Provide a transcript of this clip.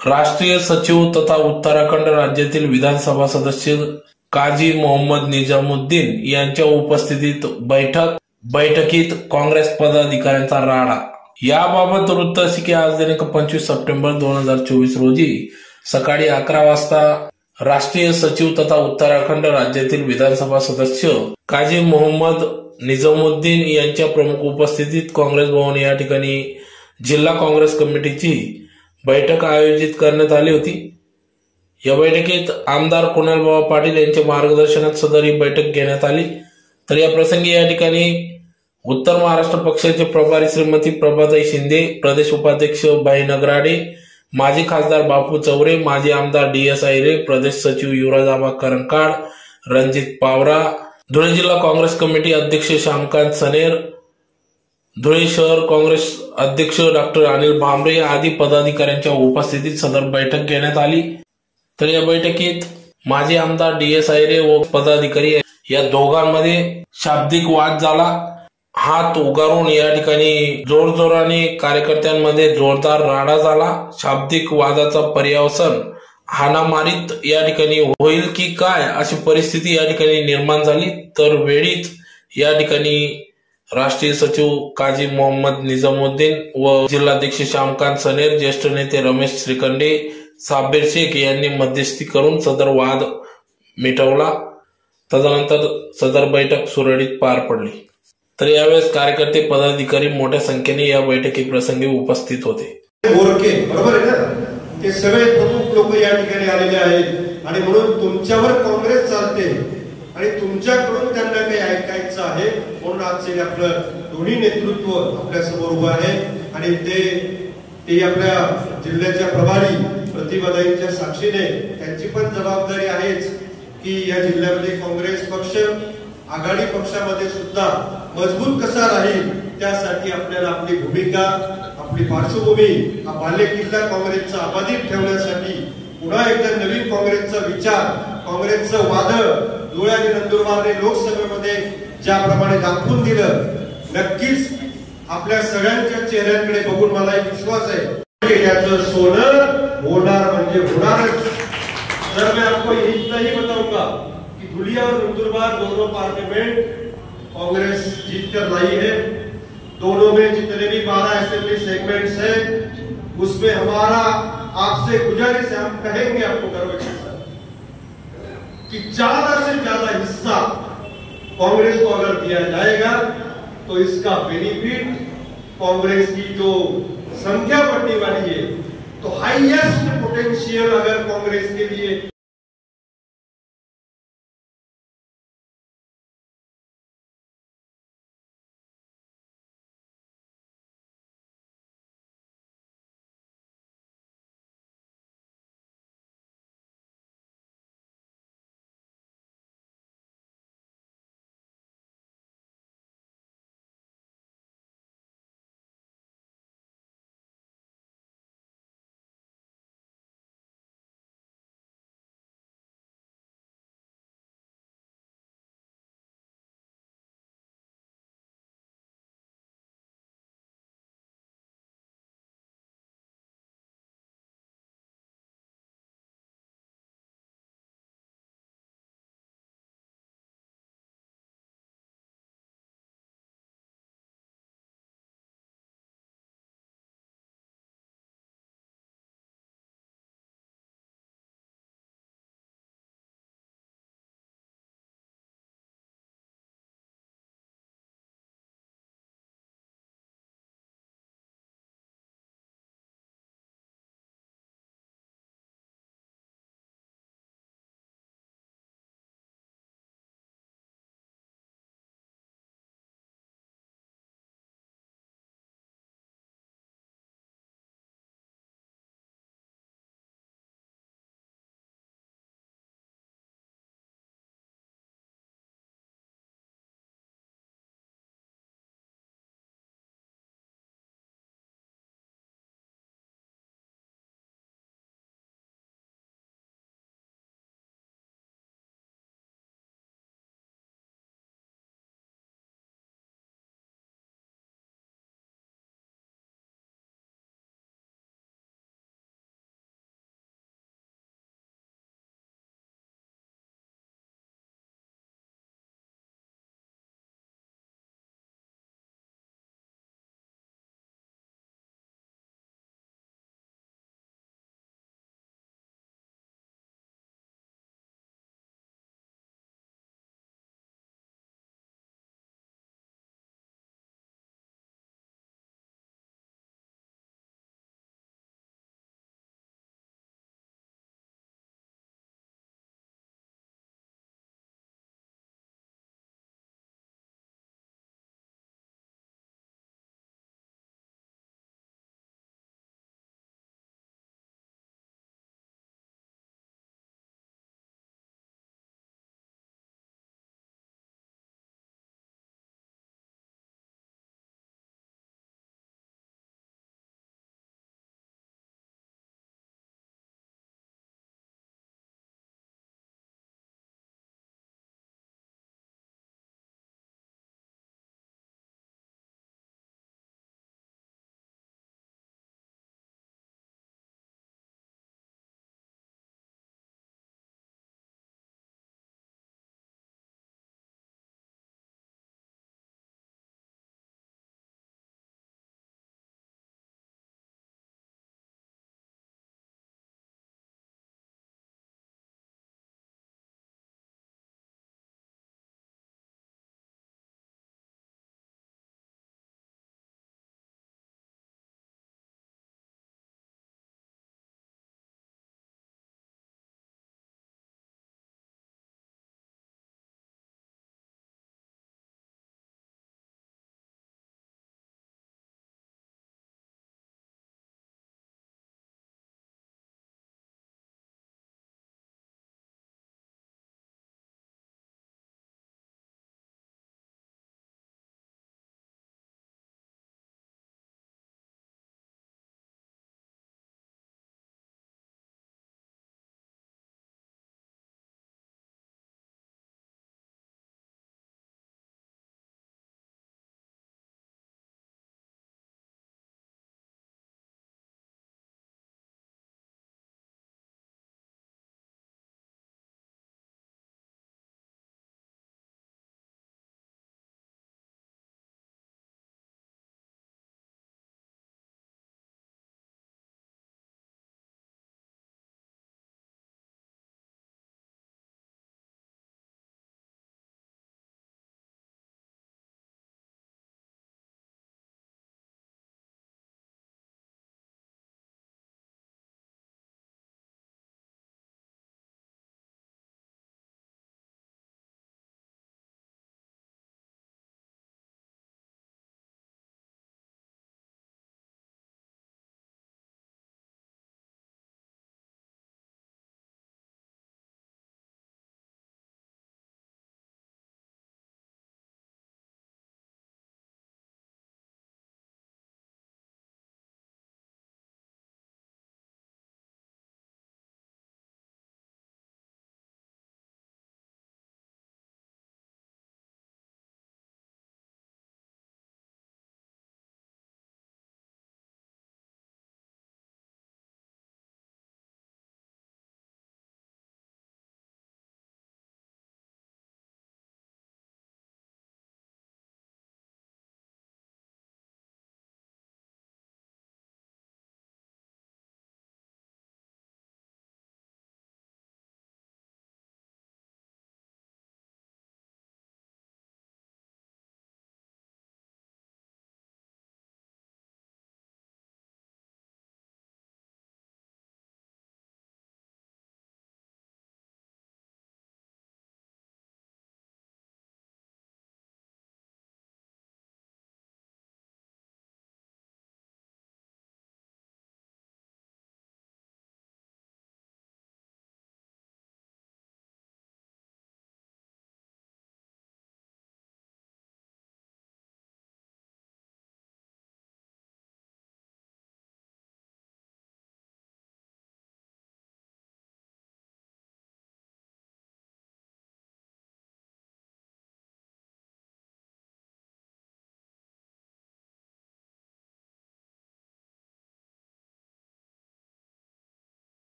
राष्ट्रीय सचिव तथा उत्तराखंड राज्यातील विधानसभा सदस्य काजी मोहम्मद निजामुद्दीन यांच्या उपस्थितीत बैठक बैठकीत काँग्रेस पदाधिकाऱ्यांचा राडा. याबाबत वृत्त असे की आज दिनांक पंचवीस सप्टेंबर दोन हजार चोवीस रोजी सकाळी अकरा वाजता राष्ट्रीय सचिव तथा उत्तराखंड राज्यातील विधानसभा सदस्य काजी मोहम्मद निजामुद्दीन यांच्या प्रमुख उपस्थितीत काँग्रेस भवन या ठिकाणी जिल्हा काँग्रेस कमिटीची बैठक आयोजित करण्यात आली होती. या बैठकीत आमदार कुणालबाबा पाटील यांच्या मार्गदर्शनात सदर ही बैठक घेण्यात आली. तर या प्रसंगी या ठिकाणी उत्तर महाराष्ट्र पक्षाचे प्रभारी श्रीमती प्रभाताई शिंदे प्रदेश उपाध्यक्ष बाई नगराडे माजी खासदार बापू चौरे माजी आमदार डी एस आयरे प्रदेश सचिव युवराज आबा करंकाळ रणजित पावरा धुळे जिल्हा काँग्रेस कमिटी अध्यक्ष श्यामकांत सनेर धुळे शहर काँग्रेस अध्यक्ष डॉक्टर अनिल भांबरे आदी पदाधिकाऱ्यांच्या उपस्थितीत सदर बैठक घेण्यात आली. तर या बैठकीत माजी आमदार डी एस आयरे व पदाधिकारी या दोघांमध्ये शाब्दिक वाद झाला. हात उगारून या ठिकाणी जोरजोराने कार्यकर्त्यांमध्ये जोरदार राडा झाला. शाब्दिक वादाचा पर्यावसन हाणामारीत या ठिकाणी होईल की काय अशी परिस्थिती या ठिकाणी निर्माण झाली. तर वेळीच या ठिकाणी राष्ट्रीय सचिव काजी मोहम्मद निजामुद्दीन व जिल्हाध्यक्ष श्यामकांत सनेर ज्येष्ठ नेते रमेश श्रीखंडे साबेर शेख यांनी मध्यस्थी करून सदर वाद मिटवला. तदनंतर सदर बैठक सुरळीत पार पडली. तर यावेळेस कार्यकर्ते पदाधिकारी मोठ्या संख्येने या बैठकी प्रसंगी उपस्थित होते. बोरके बरोबर आहे ना? ते सगळे प्रमुख लोक या ठिकाणी आलेले आहेत. आणि म्हणून तुमच्यावर काँग्रेस चालते आणि तुमच्याकडून त्यांना म्हणून आज आजचे आपलं दोन्ही नेतृत्व आपल्यासमोर उभं आहे आणि ते ते आपल्या जिल्ह्याच्या प्रभारी प्रतिभाताईंच्या साक्षीने त्यांची पण जबाबदारी आहेच की या जिल्ह्यामध्ये काँग्रेस पक्ष आघाडी पक्षामध्ये सुद्धा मजबूत कसा राहील त्यासाठी आपल्याला आपली भूमिका आपली पार्श्वभूमी हा बाल्य किल्ला काँग्रेसचा अबाधित ठेवण्यासाठी पुन्हा एकदा नवीन काँग्रेसचा विचार काँग्रेसचं वादळ धुळे आणि नंदुरबार लोकसभेमध्ये ज्याप्रमाणे दाखवून दिलं. नक्कीच आपल्या सगळ्यांच्या चेहऱ्यांकडे बघून मला एक विश्वास आहे. की याचं सोनं होणार म्हणजे होणारच. सर मैं आपको इतना ही बताऊँगा कि धुलिया और नंदुरबार दोनों पार्लियामेंट कांग्रेस जीत कर लाई है. दोनों में जितने भी बारह असेंबली सेगमेंट्स हैं, उसमें हमारा आपसे गुजारिश हम कहेंगे आपको गर्व के साथ कि ज़्यादा से ज़्यादा हिस्सा कांग्रेस को अगर दिया जाएगा तो इसका बेनिफिट कांग्रेस की जो संख्या बढ़ने वाली है तो हाईएस्ट पोटेंशियल अगर कांग्रेस के लिए